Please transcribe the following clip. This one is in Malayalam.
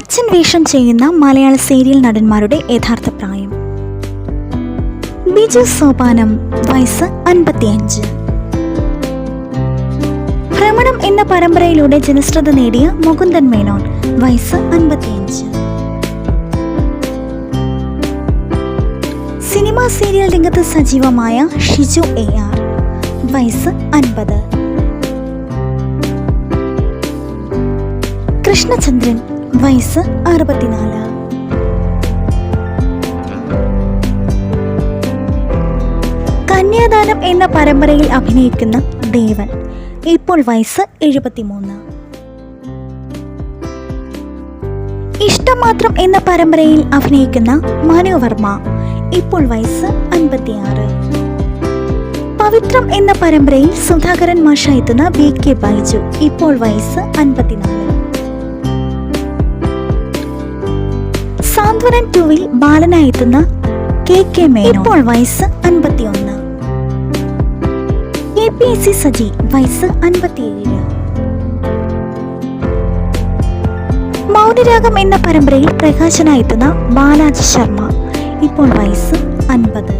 അച്ഛൻ വേഷം ചെയ്യുന്ന മലയാള സീരിയൽ നടന്മാരുടെ യഥാർത്ഥ പ്രായം. ബിജു സോപാനം വയസ്സ് അൻപത്തിയഞ്ച്. ഭ്രമണം എന്ന പരമ്പരയിലൂടെ ജനശ്രദ്ധ നേടിയ മുകുന്ദൻ മേനോൻ വയസ്സ് അൻപത്തിയഞ്ച്. സിനിമാ സീരിയൽ രംഗത്ത് സജീവമായ ഷിജു എ ആർ വയസ്സ് അൻപത്. കൃഷ്ണചന്ദ്രൻ വയസ്സ് അറുപത്തിനാല്. കന്യാദാനം എന്ന പരമ്പരയിൽ അഭിനയിക്കുന്ന ദേവൻ ഇപ്പോൾ വയസ്സ് എഴുപത്തിമൂന്ന്. ഇഷ്ടം മാത്രം എന്ന പരമ്പരയിൽ അഭിനയിക്കുന്ന മനു വർമ്മ ഇപ്പോൾ വയസ്സ് അൻപത്തിയാറ്. പവിത്രം എന്ന പരമ്പരയിൽ സുധാകരൻ മാഷ എത്തുന്ന വി കെ ബൈജു ഇപ്പോൾ വയസ്സ് അൻപത്തിനാല്. സാന്ത്വനൻ ടുവിൽ ബാലനായി എത്തുന്ന കെ കെ മേനോൻ. ഇപ്പോൾ വയസ്സ് അൻപത്തിയൊന്ന്. K P S C Saji വയസ്സ് അൻപത്തിയേഴ്. മൗനരാഗം എന്ന പരമ്പരയിൽ പ്രകാശനായെത്തുന്ന ബാലാജി ശർമ്മ ഇപ്പോൾ വയസ്സ് അൻപത്.